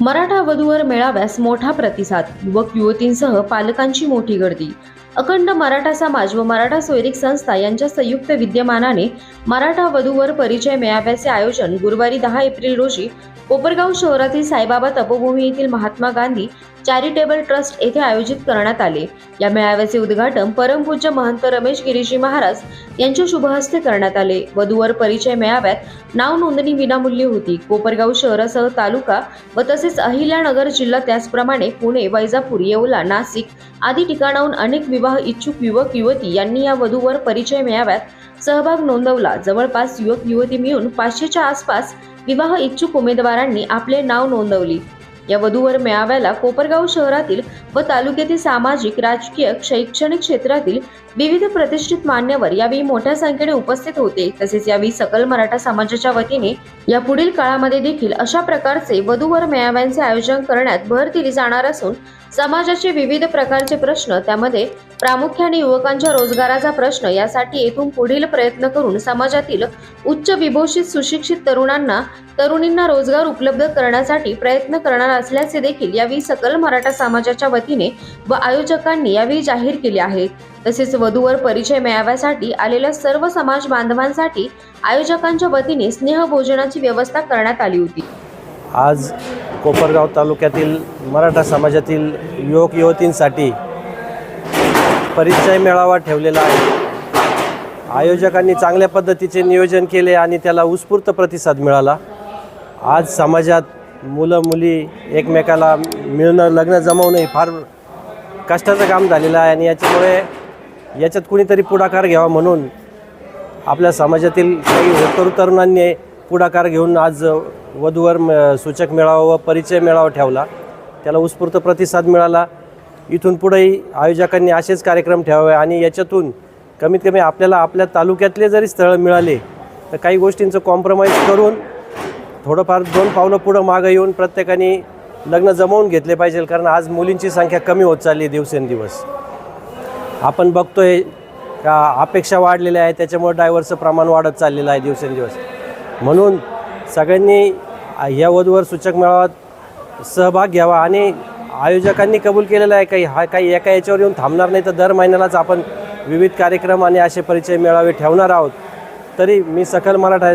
मराठा वधूवर मेळाव्यास मोठा प्रतिसाद. युवक युवतींसह पालकांची मोठी गर्दी. अखंड मराठा समाज व मराठा सोयरिक संस्था यांच्या संयुक्त विद्यमानाने मराठा वधूवर परिचय मेळाव्याचे आयोजन गुरुवारी दहा एप्रिल रोजी कोपरगाव शहरातील साईबाबा तपोभूमी येथील महात्मा गांधी चॅरिटेबल ट्रस्ट येथे आयोजित करण्यात आले. या मेळाव्याचे उद्घाटन परमपूज्य महंत रमेश गिरीजी महाराज यांच्या शुभहस्ते करण्यात आले. वधूवर परिचय मेळाव्यात नाव नोंदणी विनामूल्य होती. कोपरगाव शहरासह तालुका व तसेच अहिल्यानगर जिल्हा त्याचप्रमाणे पुणे वैजापूर येवला नाशिक आदी ठिकाणाहून अनेक विवाह इच्छुक युवक युवती यांनी या वधूवर परिचय मेळाव्यात सहभाग नोंदवला. जवळपास युवक युवती मिळून पाचशेच्या आसपास विवाह इच्छुक उमेदवारांनी आपले नाव नोंदवली. या वधूवर मेळाव्याला कोपरगाव शहरातील व तालुक्यातील सामाजिक राजकीय शैक्षणिक क्षेत्रातील विविध प्रतिष्ठित मान्यवर यावेळी मोठ्या संख्येने उपस्थित होते. तसेच यावेळी सकल मराठा समाजाच्या वतीने या पुढील काळामध्ये देखील अशा प्रकारचे वधूवर मेळाव्यांचे आयोजन करण्यात भर दिली जाणार असून समाजाचे विविध प्रकारचे प्रश्न त्यामध्ये प्रामुख्याने युवकांच्या रोजगाराचा प्रश्न यासाठी येथून पुढील प्रयत्न करून समाजातील उच्च विभूषित सुशिक्षित तरुणांना तरुणींना रोजगार उपलब्ध करण्यासाठी प्रयत्न करणार असल्याचे देखील यावेळी सकल मराठा समाजाच्या वतीने व आयोजकांनी यावेळी जाहीर केले आहेत. तसेच वधूवर परिचय मेळाव्यासाठी आलेल्या सर्व समाज बांधवांसाठी आयोजकांच्या वतीने स्नेहभोजनाची व्यवस्था करण्यात आली होती. आज कोपरगाव तालुक्यातील मराठा समाजातील युवक युवतींसाठी परिचय मेळावा ठेवलेला आहे. आयोजकांनी चांगल्या पद्धतीचे नियोजन केले आणि त्याला उत्स्फूर्त प्रतिसाद मिळाला. आज समाजात मुलं मुली एकमेकाला मिळणं लग्न जमवणं हे फार कष्टाचं काम झालेलं आहे आणि याच्यामुळे याच्यात कुणीतरी पुढाकार घ्यावा म्हणून आपल्या समाजातील काही होतकरू तरुणांनी पुढाकार घेऊन आज वधूवर म- सूचक मेळावा व परिचय मेळावा ठेवला. त्याला उत्स्फूर्त प्रतिसाद मिळाला. इथून पुढेही आयोजकांनी असेच कार्यक्रम ठेवावे आणि याच्यातून कमीत कमी आपल्याला आपल्या तालुक्यातले जरी स्थळं मिळाले तर काही गोष्टींचं कॉम्प्रोमाइज करून थोडंफार दोन पावलं पुढं मागं येऊन प्रत्येकाने लग्न जमवून घेतले पाहिजे कारण आज मुलींची संख्या कमी होत चालली आहे दिवसेंदिवस. आपण बघतोय का अपेक्षा वाढलेल्या आहे त्याच्यामुळे ड्रायव्हरचं प्रमाण वाढत चाललेलं आहे दिवसेंदिवस. म्हणून सगळ्यांनी या वधूवर सूचक मेळाव्यात सहभाग घ्यावा आणि आयोजकांनी कबूल केलेलं आहे काही हा काही एका याच्यावर येऊन थांबणार नाही तर दर महिन्यालाच आपण विविध कार्यक्रम आणि असे परिचय मेळावे ठेवणार आहोत. तरी मी सकल मराठा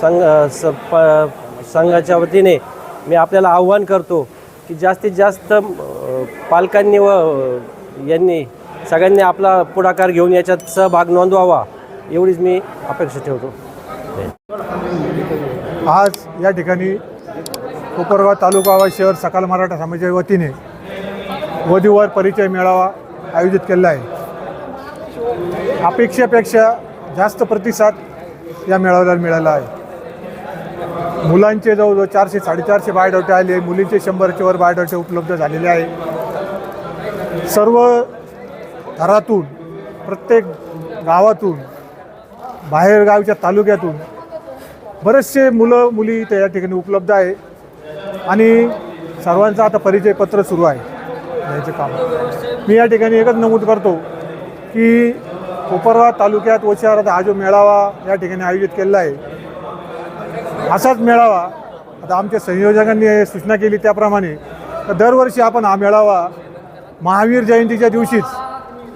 संघ स प संघाच्या वतीने मी आपल्याला आव्हान करतो की जास्तीत जास्त पालकांनी व यांनी सगळ्यांनी आपला पुढाकार घेऊन याच्यात सहभाग नोंदवावा एवढीच मी अपेक्षा ठेवतो. आज या ठिकाणी कोपरगाव तालुका व शहर सकाल मराठा समाजाच्या वतीने वधूवर परिचय मेळावा आयोजित केलेला आहे. अपेक्षेपेक्षा जास्त प्रतिसाद या मेळाव्याला मिळाला आहे. मुलांचे जवळजवळ चारशे साडेचारशे बायोडाटे आले मुलींचे शंभरचे वर बायोडाटे उपलब्ध झालेले आहे. सर्व घरातून प्रत्येक गावातून बाहेरगावच्या तालुक्यातून बरेचसे मुलं मुली इथे या ठिकाणी उपलब्ध आहे. आणि सर्वांचा आता परिचय पत्र सुरू आहे याचे काम. मी या ठिकाणी एकच नमूद करतो की कोपरवा तालुक्यात व शहरात हा जो मेळावा या ठिकाणी आयोजित केलेला आहे असाच मेळावा आता आमच्या संयोजकांनी सूचना केली त्याप्रमाणे तर दरवर्षी आपण हा मेळावा महावीर जयंतीच्या दिवशीच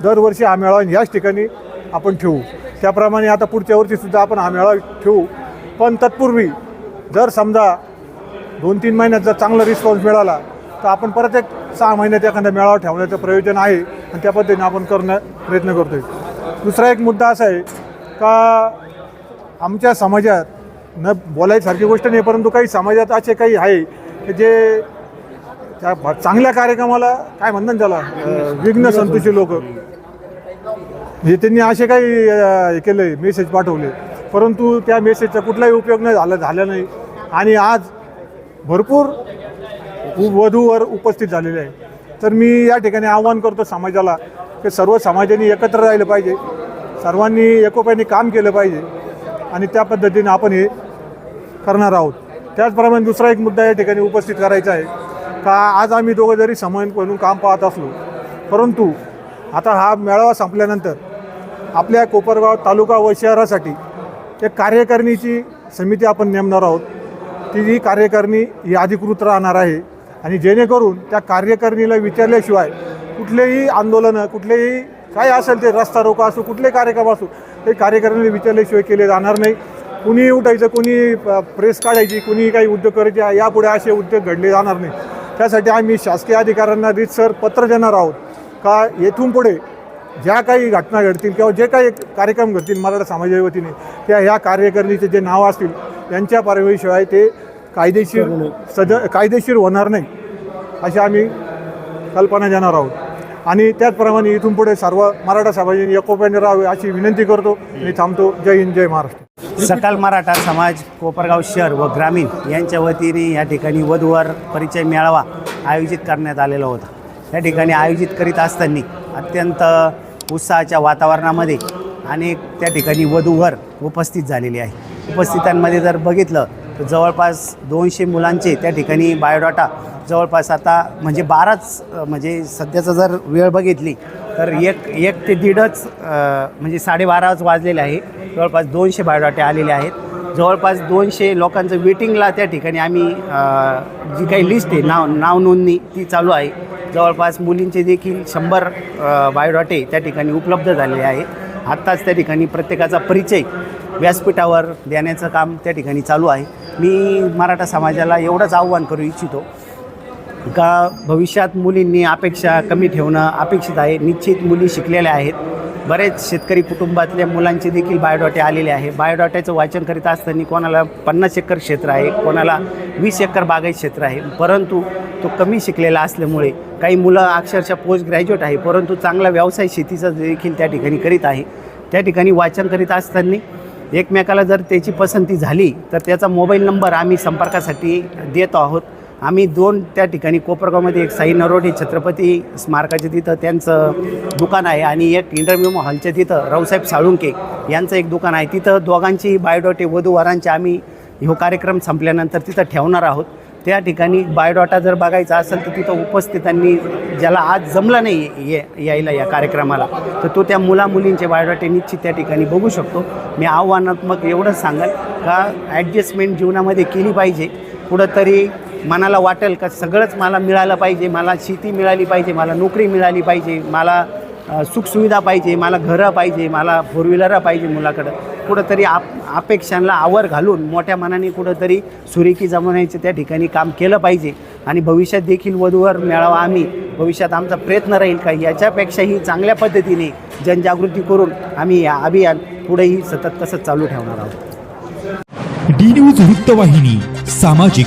दरवर्षी हा मेळावा याच ठिकाणी आपण ठेवू. त्याप्रमाणे आता पुढच्या वर्षीसुद्धा आपण हा मेळावा ठेवू. पण तत्पूर्वी जर समजा दोन तीन महिन्यात जर चांगला रिस्पॉन्स मिळाला तर आपण परत एक सहा महिन्यात एखादा मेळावा ठेवण्याचं प्रयोजन आहे आणि त्या पद्धतीने आपण करणं प्रयत्न करतो आहे दुसरा एक मुद्दा असा आहे का आमच्या समाजात न बोलायसारखी गोष्ट नाही परंतु काही समाजात असे काही आहे की जे त्या चांगल्या कार्यक्रमाला काय म्हणतात ना त्याला विघ्न संतोषी लोक. म्हणजे त्यांनी असे काही हे केले मेसेज पाठवले. परंतु त्या मेसेजचा कुठलाही उपयोग नाही झाला झाला नाही. आणि आज भरपूर वधूवर उपस्थित झालेले आहे. तर मी या ठिकाणी आव्हान करतो समाजाला की सर्व समाजाने एकत्र राहिलं पाहिजे. सर्वांनी एकोप्याने काम केलं पाहिजे. आणि त्या पद्धतीने आपण हे करणार आहोत. त्याचप्रमाणे दुसरा एक मुद्दा या ठिकाणी उपस्थित करायचा आहे का आज आम्ही दोघं जरी समान म्हणून काम पाहत असलो परंतु आता हा मेळावा संपल्यानंतर आपल्या कोपरगाव तालुका व शहरासाठी एक कार्यकारिणीची समिती आपण नेमणार आहोत. ती जी कार्यकारिणी ही अधिकृत राहणार आहे आणि जेणेकरून त्या कार्यकारिणीला विचारल्याशिवाय कुठलेही आंदोलनं कुठलेही काय असेल ते रस्ता रोको असो कुठले कार्यक्रम असो ते कार्यकारिणीला विचारल्याशिवाय केले जाणार नाही. कुणी उठायचं कुणी प्रेस काढायची कुणी काही उद्योग करायचे यापुढे असे उद्योग घडले जाणार नाही. त्यासाठी आम्ही शासकीय अधिकाऱ्यांना रीतसर पत्र देणार आहोत. का येथून पुढे ज्या काही घटना घडतील किंवा जे काही कार्यक्रम घडतील मराठा समाजाच्या वतीने त्या ह्या कार्यकारिणीचे जे नाव असतील यांच्या कारवाईशिवाय ते कायदेशीर सद कायदेशीर होणार नाही अशी आम्ही कल्पना देणार आहोत. आणि त्याचप्रमाणे इथून पुढे सर्व मराठा समाजाने एकोप्याने राहावे अशी विनंती करतो आणि थांबतो. जय हिंद जय महाराष्ट्र. सकाल मराठा समाज कोपरगाव शहर व ग्रामीण यांच्या वतीने या ठिकाणी वधूवर परिचय मेळावा आयोजित करण्यात आलेला होता. या ठिकाणी आयोजित करीत असताना अत्यंत उत्साहाच्या वातावरणामध्ये अनेक त्या ठिकाणी वधूवर उपस्थित झालेले आहे. उपस्थितांमध्ये जर बघितलं तर जवळपास दोनशे मुलांचे त्या ठिकाणी बायोडाटा जवळपास आता म्हणजे बाराच म्हणजे सध्याचा जर वेळ बघितली तर एक एक ते दीडच म्हणजे साडेबाराच वाजलेले आहे. जवळपास दोनशे बायोडाटे आलेले आहेत. जवळपास दोनशे लोकांचं वेटिंगला त्या ठिकाणी आम्ही जी काही लिस्ट आहे नाव नाव नोंदणी ती चालू आहे. जवळपास मुलींचे देखील शंभर बायोडॉटे त्या ठिकाणी उपलब्ध झालेले आहे आत्ताच त्या ठिकाणी प्रत्येकाचा परिचय व्यासपीठावर देण्याचं काम त्या ठिकाणी चालू आहे. मी मराठा समाजाला एवढंच आव्हान करू इच्छितो का भविष्यात मुलींनी अपेक्षा कमी ठेवणं अपेक्षित आहे. निश्चित मुली शिकलेल्या आहेत. बरेच शेतकरी कुटुंबातल्या मुलांचे देखील बायोडॉटे आलेले आहे. बायोडॉट्याचं वाचन करीत असताना कोणाला पन्नास एकर क्षेत्र आहे कोणाला वीस एकर बागायत क्षेत्र आहे. परंतु तो कमी शिकलेला असल्यामुळे काही मुलं अक्षरशः पोस्ट ग्रॅज्युएट आहे परंतु चांगला व्यवसाय शेतीचा देखील त्या ठिकाणी करीत आहे. त्या ठिकाणी वाचन करीत असताना एकमेकाला जर त्याची पसंती झाली तर त्याचा मोबाईल नंबर आम्ही संपर्कासाठी देतो आहोत. आम्ही दोन त्या ठिकाणी कोपरगावमध्ये एक साई नरोडे छत्रपती स्मारकाचे तिथं त्यांचं दुकान आहे आणि एक इंटरव्ह्यू हॉलच्या तिथं रावसाहेब साळुंके यांचं एक दुकान आहे. तिथं दोघांची बायोडॉटे वधूवरांचे आम्ही ह्यो कार्यक्रम संपल्यानंतर तिथं ठेवणार आहोत. त्या ठिकाणी बायोडॉटा जर बघायचा असेल तर तिथं उपस्थितांनी ज्याला आज जमला नाही ये यायला या कार्यक्रमाला तर तो त्या मुला मुलींचे बायोडॉटे निश्चित त्या ठिकाणी बघू शकतो. मी आव्हानात्मक एवढंच सांगाल का ॲडजस्टमेंट जीवनामध्ये केली पाहिजे. कुठंतरी मनाला वाटेल का? सगळंच मला मिळालं पाहिजे मला शेती मिळाली पाहिजे मला नोकरी मिळाली पाहिजे मला सुखसुविधा पाहिजे मला घरं पाहिजे मला फोर व्हीलरं पाहिजे मुलाकडं. कुठंतरी आप अपेक्षांना आवर घालून मोठ्या मनाने कुठंतरी सुरेखी जमवण्याचं त्या ठिकाणी काम केलं पाहिजे. आणि भविष्यात देखील वधूवर मिळावा आम्ही भविष्यात आमचा प्रयत्न राहील का? याच्यापेक्षाही चांगल्या पद्धतीने जनजागृती करून आम्ही या अभियान पुढेही सतत तसंच चालू ठेवणार आहोत. डी न्यूज वृत्तवाहिनी सामाजिक